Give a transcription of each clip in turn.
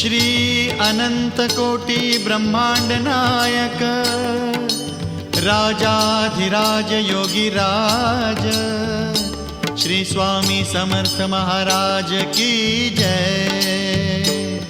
श्री अनन्तकोटि ब्रह्मांड नायक राजाधिराज योगिराज श्री स्वामी समर्थ महाराज की जय।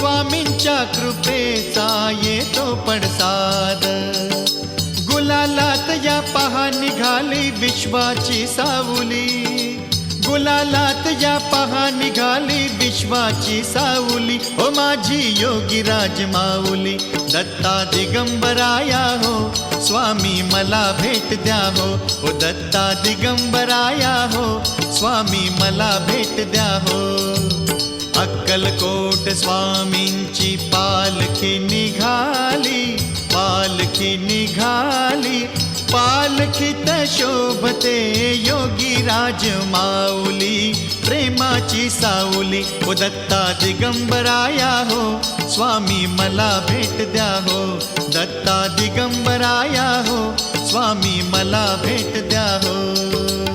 स्वामींच्या कृपेचा येतो पडसाद गुलालात या पहा निघाली विश्वाची सावली. गुलालात या पहा निघाली विश्वाची सावली. ओ माझी योगी राज माऊली दत्ता दिगंबराया हो. स्वामी मला भेट द्या हो. ओ दत्ता दिगंबराया हो. स्वामी मला भेट द्या हो. अक्कलकोट स्वामींची पालखी निघाली पालखी निघाली. पालखीत शोभते योगी राज माऊली प्रेमाची सावली ओ दत्ता दिगंबराया हो, स्वामी मला भेट द्या हो. दत्ता दिगंबराया हो, स्वामी मला भेट द्या हो.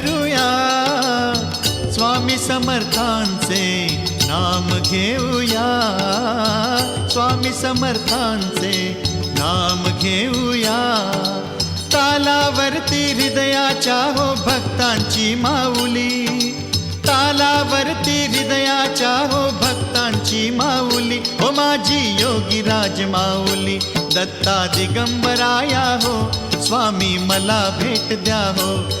करूया। स्वामी समर्थांचे नाम घेऊया। स्वामी समर्थांचे नाम घेऊया। तालावरती हृदयाच्या हो भक्तांची माऊली। तालावरती हृदयाच्या हो भक्तांची माऊली। हो माझी योगी राज माऊली। दत्ता दिगंबराया हो। स्वामी मला भेट द्या हो।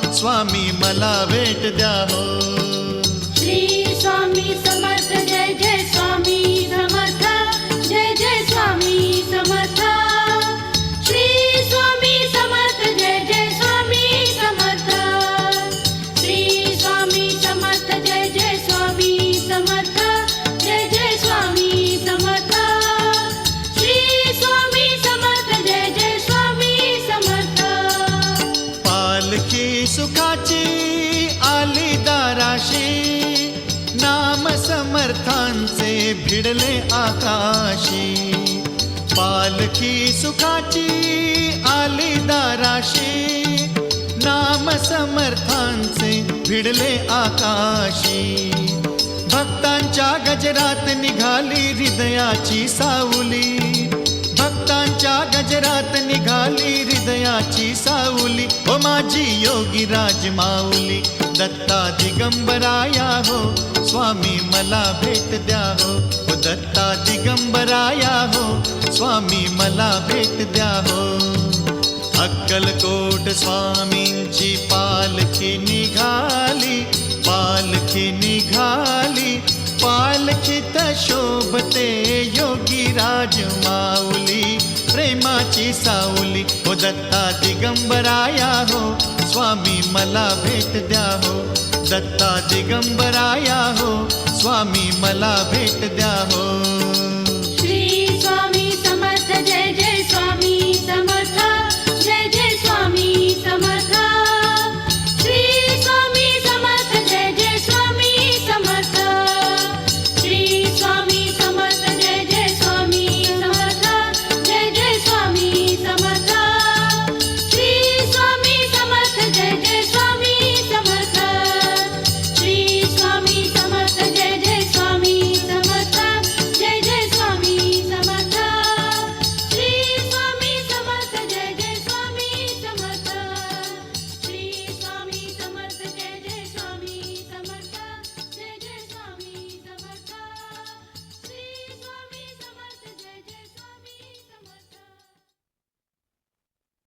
स्वामी मला भेट द्या. हो श्री स्वामी समर्थ जय जय स्वामी भिडले आकाशी पालखी सुखाची आली दाराशी नाम समर्थांचे भिडले आकाशी। भक्तांच्या गजरात निघाली हृदयाची सावली। भक्तांच्या गजरात निघाली हृदयाची सावली। ओ माझी योगी राज माऊली दत्ता दिगंबराया हो, स्वामी मला भेट द्या हो। दत्ता दिगंबराया हो, स्वामी मला भेट द्या हो। अक्कलकोट स्वामींची पालखी निघाली पालखी निघाली। पालखीत शोभते योगी राज माऊली। प्रेमाची सावली हो दत्ता दिगंबराया हो, स्वामी मला भेट द्या हो. दत्ता दिगंबराया हो, स्वामी मला भेट द्या हो.